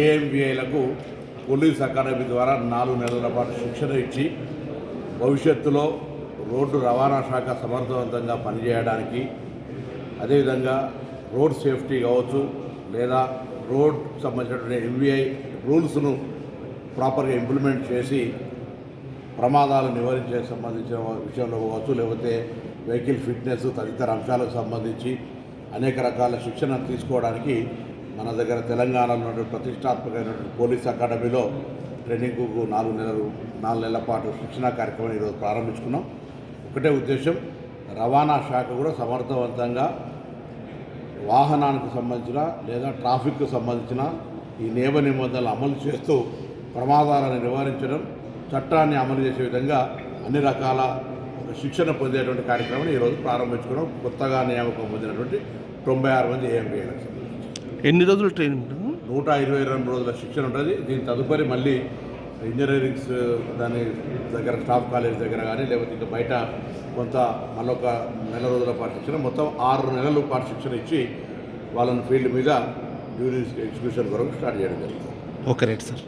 ఏఎంబీఐలకు police academy ద్వారా నాలుగు నెలల పాటు శిక్షణ ఇచ్చి భవిష్యత్తులో రోడ్డు రవాణా శాఖ సమర్థవంతంగా పనిచేయడానికి అదేవిధంగా రోడ్ సేఫ్టీ కావచ్చు లేదా రోడ్ సంబంధించినటువంటి ఎంబీఐ రూల్స్ను ప్రాపర్గా ఇంప్లిమెంట్ చేసి ప్రమాదాలు నివారించే సంబంధించిన విషయంలో కావచ్చు లేకపోతే వెహికల్ ఫిట్నెస్ తదితర అంశాలకు సంబంధించి అనేక రకాల శిక్షణ తీసుకోవడానికి మన దగ్గర తెలంగాణలో ఉన్నటువంటి ప్రతిష్టాత్మకమైనటువంటి పోలీస్ అకాడమీలో ట్రైనింగ్కు నాలుగు నెలలు నాలుగు నెలల పాటు శిక్షణా కార్యక్రమం ఈరోజు ప్రారంభించుకున్నాం. ఒకటే ఉద్దేశం రవాణా శాఖ కూడా సమర్థవంతంగా వాహనానికి సంబంధించిన లేదా ట్రాఫిక్కు సంబంధించిన ఈ నియమ నిబంధనలు అమలు చేస్తూ ప్రమాదాలను నివారించడం చట్టాన్ని అమలు చేసే విధంగా అన్ని రకాల శిక్షణ పొందేటువంటి కార్యక్రమం ఈరోజు ప్రారంభించుకున్నాం. కొత్తగా నియామకం పొందినటువంటి తొంభై ఆరు మంది ఏఎంపీలకు సంబంధించి ఎన్ని రోజులు ట్రైనింగ్ ఉంటుంది? నూట ఇరవై రెండు రోజుల శిక్షణ ఉంటుంది. దీని తదుపరి మళ్ళీ ఇంజనీరింగ్స్ దాని దగ్గర స్టాఫ్ కాలేజ్ దగ్గర కానీ లేకపోతే ఇంకా బయట కొంత మళ్ళొక నెల రోజుల పాటు శిక్షణ మొత్తం ఆరు నెలల పాటు శిక్షణ ఇచ్చి వాళ్ళని ఫీల్డ్ మీద డ్యూరీ ఎగ్జిక్యూషన్ కొరకు స్టార్ట్ చేయడం జరుగుతుంది. Okay right sir.